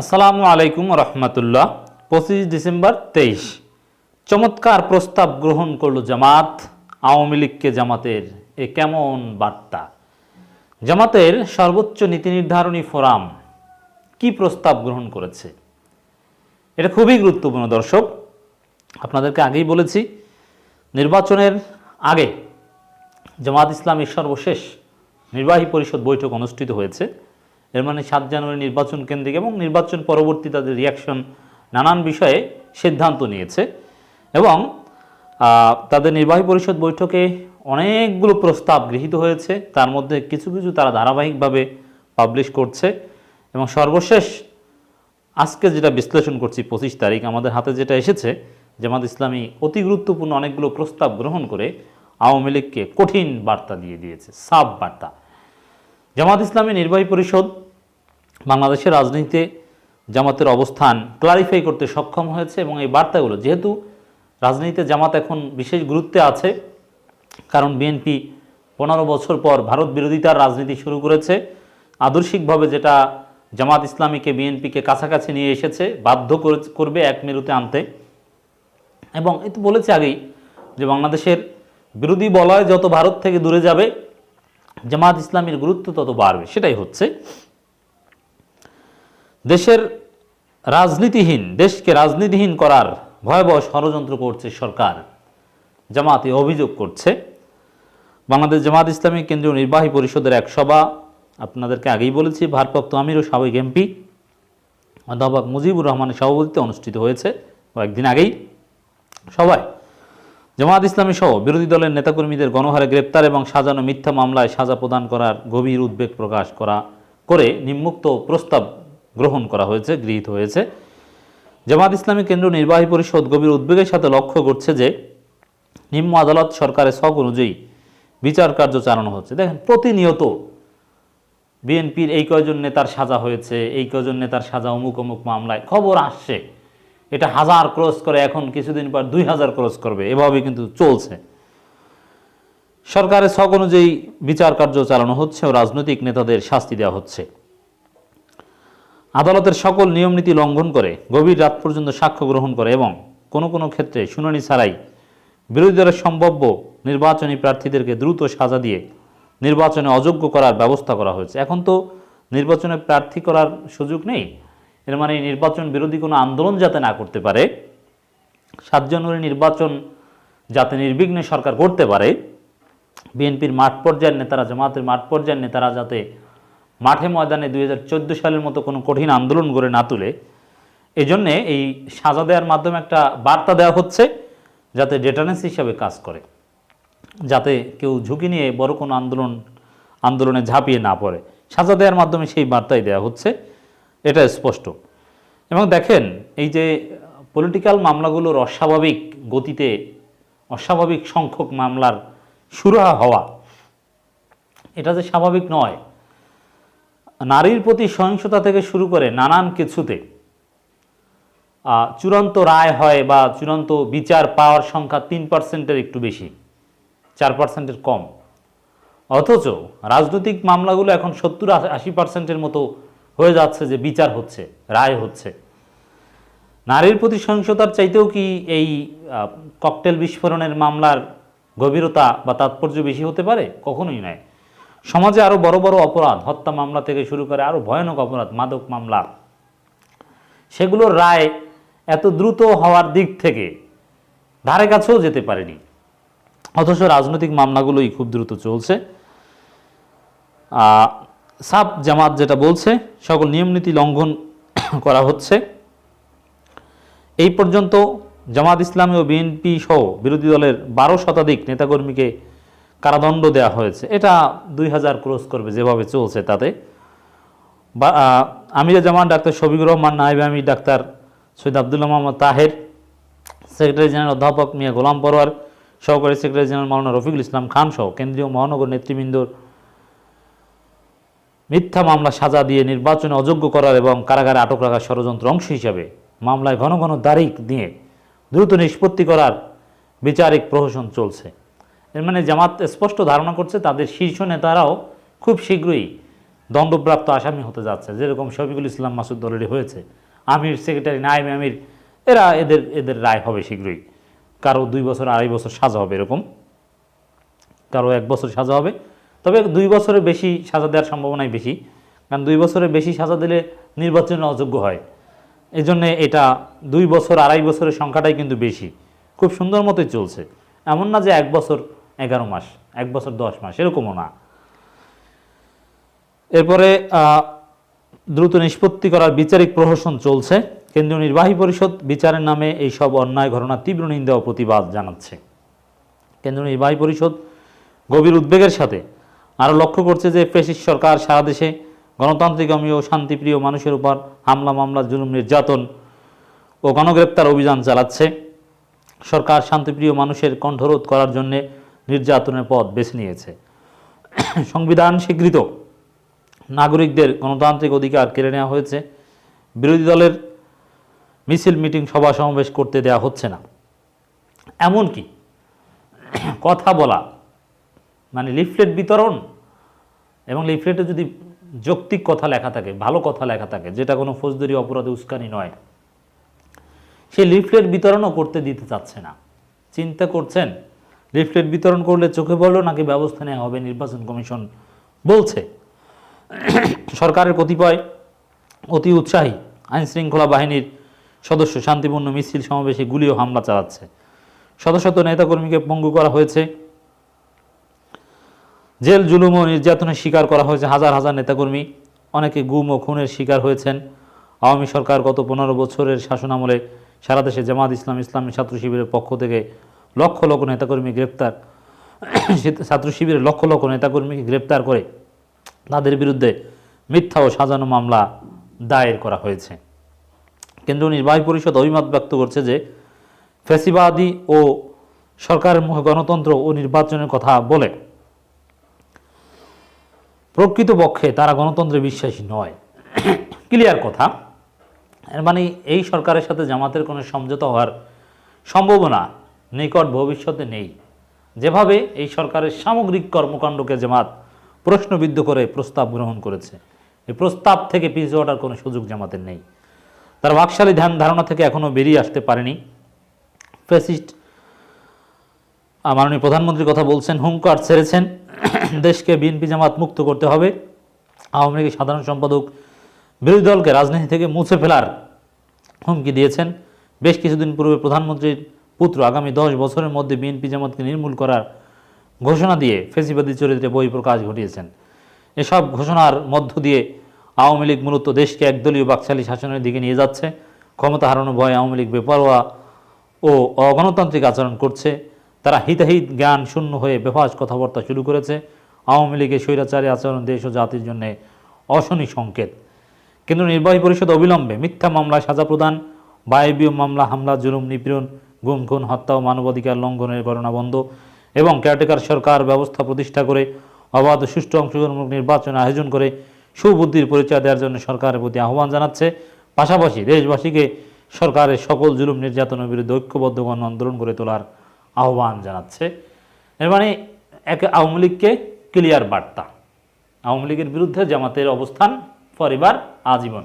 আসসালামু আলাইকুম রহমতুল্লাহ, পঁচিশ ডিসেম্বর তেইশ। চমৎকার প্রস্তাব গ্রহণ করল জামাত, আওয়ামী লীগকে জামাতের এ কেমন বার্তা? জামাতের সর্বোচ্চ নীতি নির্ধারণী ফোরাম কি প্রস্তাব গ্রহণ করেছে? এটা খুবই গুরুত্বপূর্ণ দর্শক, আপনাদেরকে আগেই বলেছি, নির্বাচনের আগে জামাত ইসলামের সর্বশেষ নির্বাহী পরিষদ বৈঠক অনুষ্ঠিত হয়েছে। এর মানে সাত জানুয়ারি নির্বাচন কেন্দ্রিক এবং নির্বাচন পরবর্তী তাদের রিয়াকশন নানান বিষয়ে সিদ্ধান্ত নিয়েছে এবং তাদের নির্বাহী পরিষদ বৈঠকে অনেকগুলো প্রস্তাব গৃহীত হয়েছে। তার মধ্যে কিছু কিছু তারা ধারাবাহিকভাবে পাবলিশ করছে এবং সর্বশেষ আজকে যেটা বিশ্লেষণ করছি পঁচিশ তারিখ, আমাদের হাতে যেটা এসেছে, জামাত ইসলামী অতি গুরুত্বপূর্ণ অনেকগুলো প্রস্তাব গ্রহণ করে আওয়ামী লীগকে কঠিন বার্তা দিয়ে দিয়েছে সাব বার্তা। জামাত ইসলামী নির্বাহী পরিষদ বাংলাদেশের রাজনীতিতে জামাতের অবস্থান ক্লারিফাই করতে সক্ষম হয়েছে এবং এই বার্তাগুলো, যেহেতু রাজনীতিতে জামাত এখন বিশেষ গুরুত্বে আছে, কারণ বিএনপি পনেরো বছর পর ভারত বিরোধিতার রাজনীতি শুরু করেছে। আদর্শিকভাবে যেটা জামাত ইসলামীকে বিএনপিকে কাছাকাছি নিয়ে এসেছে, বাধ্য করে- করবে এক মেরুতে আনতে। এবং এ তো বলেছে আগেই যে বাংলাদেশের বিরোধী বলয় যত ভারত থেকে দূরে যাবে, জামাত ইসলামের গুরুত্ব তত বাড়বে, সেটাই হচ্ছে। দেশের রাজনীতিহীন, দেশকে রাজনীতিহীন করার ভয়াবহ ষড়যন্ত্র করছে সরকার। জামাতে অভিযোগ করছে। বাংলাদেশ জামাত ইসলামী কেন্দ্রীয় নির্বাহী পরিষদের এক সভা, আপনাদেরকে আগেই বলেছি, ভারপ্রাপ্ত আমির ও সাবেক এমপি অধ্যাপক মুজিবুর রহমানের সভাপতিত্বে অনুষ্ঠিত হয়েছে কয়েকদিন আগেই সবাই জামাত ইসলামী সহ বিরোধী দলের নেতাকর্মীদের গণহারে গ্রেপ্তার এবং সাজানো মিথ্যা মামলায় সাজা প্রদান করার গভীর উদ্বেগ প্রকাশ করা, করে নিম্মুক্ত প্রস্তাব গ্রহণ করা হয়েছে, গৃহীত হয়েছে। জামাত ইসলামী কেন্দ্র নির্বাহী পরিষদ গভীর উদ্বেগের সাথে লক্ষ্য করছে যে নিম্ন আদালত সরকারের শখ অনুযায়ী বিচার কার্য চালানো হচ্ছে। দেখেন, প্রতিনিয়ত বিএনপির এই কয়জন নেতার সাজা হয়েছে, এই কয়জন নেতার সাজা অমুক অমুক মামলায়, খবর আসছে। এটা হাজার ক্রস করে, এখন কিছুদিন পর দুই হাজার ক্রস করবে। এভাবে কিন্তু চলছে। সরকারের ছক অনুযায়ী বিচার কার্য চালানো হচ্ছে ও রাজনৈতিক নেতাদের শাস্তি দেওয়া হচ্ছে। আদালতের সকল নিয়মনীতি লঙ্ঘন করে গভীর রাত পর্যন্ত সাক্ষ্য গ্রহণ করে এবং কোনো কোনো ক্ষেত্রে শুনানি ছাড়াই বিরোধী দলের সম্ভাব্য নির্বাচনী প্রার্থীদেরকে দ্রুত সাজা দিয়ে নির্বাচনে অযোগ্য করার ব্যবস্থা করা হয়েছে। এখন তো নির্বাচনে প্রার্থী করার সুযোগ নেই। এর মানে নির্বাচন বিরোধী কোনো আন্দোলন যাতে না করতে পারে, সাত জানুয়ারি নির্বাচন যাতে নির্বিঘ্নে সরকার করতে পারে, বিএনপির মাঠ পর্যায়ের নেতারা, জামাতের মাঠ পর্যায়ের নেতারা যাতে মাঠে ময়দানে দুই হাজার চোদ্দ সালের মতো কোনো কঠিন আন্দোলন গড়ে না তুলে এই জন্যে এই সাজা দেওয়ার মাধ্যমে একটা বার্তা দেওয়া হচ্ছে যাতে ডেটারেন্স হিসাবে কাজ করে, যাতে কেউ ঝুঁকি নিয়ে বড় কোনো আন্দোলন, আন্দোলনে ঝাঁপিয়ে না পড়ে। সাজা দেওয়ার মাধ্যমে সেই বার্তাই দেওয়া হচ্ছে, এটা স্পষ্ট। এবং দেখেন, এই যে পলিটিক্যাল মামলাগুলোর অস্বাভাবিক গতিতে, অস্বাভাবিক সংখ্যক মামলার সুরাহা হওয়া, এটা যে স্বাভাবিক নয় নারীর প্রতি সহিংসতা থেকে শুরু করে নানান কিছুতে চূড়ান্ত রায় হয় বা চূড়ান্ত বিচার পাওয়ার সংখ্যা তিন পার্সেন্টের একটু বেশি, চার পার্সেন্টের কম। অথচ রাজনৈতিক মামলাগুলো এখন সত্তর আশি পার্সেন্টের মতো হয়ে যাচ্ছে যে বিচার হচ্ছে, রায় হচ্ছে। নারীর প্রতি সহিংসতার চাইতেও কি এই ককটেল বিস্ফোরণের মামলার গভীরতা বা তাৎপর্য বেশি হতে পারে? কখনোই নয়। সমাজে আরও বড় বড় অপরাধ, হত্যা মামলা থেকে শুরু করে আরও ভয়ানক অপরাধ, মাদক মামলা, সেগুলোর রায় এত দ্রুত হওয়ার দিক থেকে ধারে কাছেও যেতে পারেনি। অথচ রাজনৈতিক মামলাগুলোই খুব দ্রুত চলছে। সাব জামাত যেটা বলছে, সকল নিয়মনীতি লঙ্ঘন করা হচ্ছে। এই পর্যন্ত জামাত ইসলামী ও বিএনপি সহ বিরোধী দলের বারো শতাধিক নেতাকর্মীকে কারাদণ্ড দেওয়া হয়েছে। এটা দুই হাজার ক্রস করবে যেভাবে চলছে তাতে। বা আমিরে জামান ডাক্তার শফিকুর রহমান নাইব আমি doctor Syed Abdullah Mohammad Taher, secretary general অধ্যাপক মিয়া গোলাম পরোয়ার, সহকারী সেক্রেটারি জেনারেল মাওলানা রফিকুল ইসলাম খান সহ কেন্দ্রীয় মহানগর নেতৃবৃন্দর মিথ্যা মামলা সাজা দিয়ে নির্বাচনে অযোগ্য করার এবং কারাগারে আটক রাখার ষড়যন্ত্র অংশ হিসাবে মামলায় ঘন ঘন তারিখ দিয়ে দ্রুত নিষ্পত্তি করার বিচারিক প্রহসন চলছে। এর মানে জামাত স্পষ্ট ধারণা করছে তাদের শীর্ষ নেতারাও খুব শীঘ্রই দণ্ডপ্রাপ্ত আসামি হতে যাচ্ছে, যেরকম শফিকুল ইসলাম মাসুদ অলরেডি হয়েছে। আমির, সেক্রেটারি নাইম আমির, এরা এদের এদের রায় হবে শীঘ্রই। কারও দুই বছর, আড়াই বছর সাজা হবে এরকম। কারও এক বছর সাজা হবে। তবে দুই বছরের বেশি সাজা দেওয়ার সম্ভাবনাই বেশি, কারণ দুই বছরের বেশি সাজা দিলে নির্বাচনে অযোগ্য হয়। এই জন্যে এটা দুই বছর, আড়াই বছরের সংখ্যাটাই কিন্তু বেশি। খুব সুন্দর মতোই চলছে। এমন না যে এক বছর এগারো মাস, এক বছর দশ মাস, এরকমও না। এরপরে দ্রুত নিষ্পত্তি করার বিচারিক প্রহসন চলছে। কেন্দ্রীয় নির্বাহী পরিষদ বিচারের নামে এই সব অন্যায় ঘটনা তীব্র নিন্দা ও প্রতিবাদ জানাচ্ছে। কেন্দ্রীয় নির্বাহী পরিষদ গভীর উদ্বেগের সাথে আরও লক্ষ্য করছে যে ফেসিস্ট সরকার সারা দেশে গণতান্ত্রিক ও শান্তিপ্রিয় মানুষের উপর হামলা, মামলা, জুলুম, নির্যাতন ও গণগ্রেপ্তার অভিযান চালাচ্ছে। সরকার শান্তিপ্রিয় মানুষের কণ্ঠরোধ করার জন্যে নির্যাতনের পথ বেছে নিয়েছে। সংবিধান স্বীকৃত নাগরিকদের গণতান্ত্রিক অধিকার কেড়ে নেওয়া হয়েছে। বিরোধী দলের মিছিল, মিটিং, সভা সমাবেশ করতে দেওয়া হচ্ছে না। এমনকি কথা বলা মানে লিফলেট বিতরণ এবং লিফলেটে যদি যৌক্তিক কথা লেখা থাকে, ভালো কথা লেখা থাকে, যেটা কোনো ফৌজদারি অপরাধে উস্কানি নয় সেই লিফলেট বিতরণও করতে দিতে চাচ্ছে না। চিন্তা করছেন লিফলেট বিতরণ করলে চোখে পড়ল নাকি ব্যবস্থা নেওয়া হবে নির্বাচন কমিশন? বলছে, সরকারের কতিপয় অতি উৎসাহী আইন শৃঙ্খলা বাহিনীর সদস্য শান্তিপূর্ণ মিছিল সমাবেশে গুলি ও হামলা চালাচ্ছে। শত শত নেতাকর্মীকে পঙ্গু করা হয়েছে। জেল, জুলুম ও নির্যাতনের শিকার করা হয়েছে হাজার হাজার নেতাকর্মী। অনেকে গুম ও খুনের শিকার হয়েছেন। আওয়ামী সরকার গত পনেরো বছরের শাসনামলে সারা দেশে জামাত ইসলাম ইসলামী ছাত্র শিবিরের পক্ষ থেকে লক্ষ লক্ষ নেতাকর্মী গ্রেপ্তার, ছাত্র শিবিরের লক্ষ লক্ষ নেতাকর্মীকে গ্রেপ্তার করে তাদের বিরুদ্ধে মিথ্যা ও সাজানো মামলা দায়ের করা হয়েছে। কেন্দ্রীয় নির্বাহী পরিষদ অভিমত ব্যক্ত করছে যে ফেসিবাদী ও সরকারের মুখে গণতন্ত্র ও নির্বাচনের কথা বলে প্রকৃতপক্ষে তারা গণতন্ত্রে বিশ্বাসী নয়। ক্লিয়ার কথা। এর মানে এই সরকারের সাথে জামাতের কোনো সমঝোতা হওয়ার সম্ভাবনা নিকট ভবিষ্যতে নেই। যেভাবে এই সরকারের সামগ্রিক কর্মকাণ্ডকে জামাত প্রশ্নবিদ্ধ করে প্রস্তাব গ্রহণ করেছে এই প্রস্তাব থেকে পিছিয়ে ওঠার কোনো সুযোগ জামাতের নেই। তার বাকশালী ধ্যান ধারণা থেকে এখনও বেরিয়ে আসতে পারেনি। ফ্যাসিস্ট আহ, মাননীয় প্রধানমন্ত্রী কথা বলছেন হুঙ্কার ছেড়েছেন। দেশকে বিএনপি জামাত মুক্ত করতে হবে। আওয়ামী লীগের সাধারণ সম্পাদক বিরোধী দলকে রাজনীতি থেকে মুছে ফেলার হুমকি দিয়েছেন। বেশ কিছুদিন পূর্বে প্রধানমন্ত্রীর পুত্র আগামী দশ বছরের মধ্যে বিএনপি জামাতকে নির্মূল করার ঘোষণা দিয়ে ফেসিবাদী চরিত্রে বই প্রকাশ ঘটিয়েছেন। এসব ঘোষণার মধ্য দিয়ে আওয়ামী লীগ মূলত দেশকে একদলীয় বাকশালী শাসনের দিকে নিয়ে যাচ্ছে। ক্ষমতা হারানো ভয়ে আওয়ামী লীগ বেপরোয়া ও অগণতান্ত্রিক আচরণ করছে। তারা হিতাহিত জ্ঞান শূন্য হয়ে বেফাস কথাবার্তা শুরু করেছে। আওয়ামী লীগের স্বৈরাচারী আচরণ দেশ ও জাতির জন্য অশনি সংকেত। কিন্তু নির্বাহী পরিষদ অবিলম্বে মিথ্যা মামলায় সাজা প্রদান বায়বীয় মামলা, হামলা, জুলুম, নিপীড়ন, গুম, খুন, হত্যা ও মানবাধিকার লঙ্ঘনের ঘটনা বন্ধ এবং কেয়ারটেকার সরকার ব্যবস্থা প্রতিষ্ঠা করে অবাধ সুষ্ঠু অংশগ্রহণমূলক নির্বাচন আয়োজন করে সুবুদ্ধির পরিচয় দেওয়ার জন্য সরকারের প্রতি আহ্বান জানাচ্ছে। পাশাপাশি দেশবাসীকে সরকারের সকল জুলুম, নির্যাতনের বিরুদ্ধে ঐক্যবদ্ধ গণ আন্দোলন করে তোলার আহ্বান জানাচ্ছে। এর মানে এক আওয়ামী লীগকে ক্লিয়ার বার্তা। আওয়ামী লীগের বিরুদ্ধে জামাতের অবস্থান, পরিবার, আজীবন।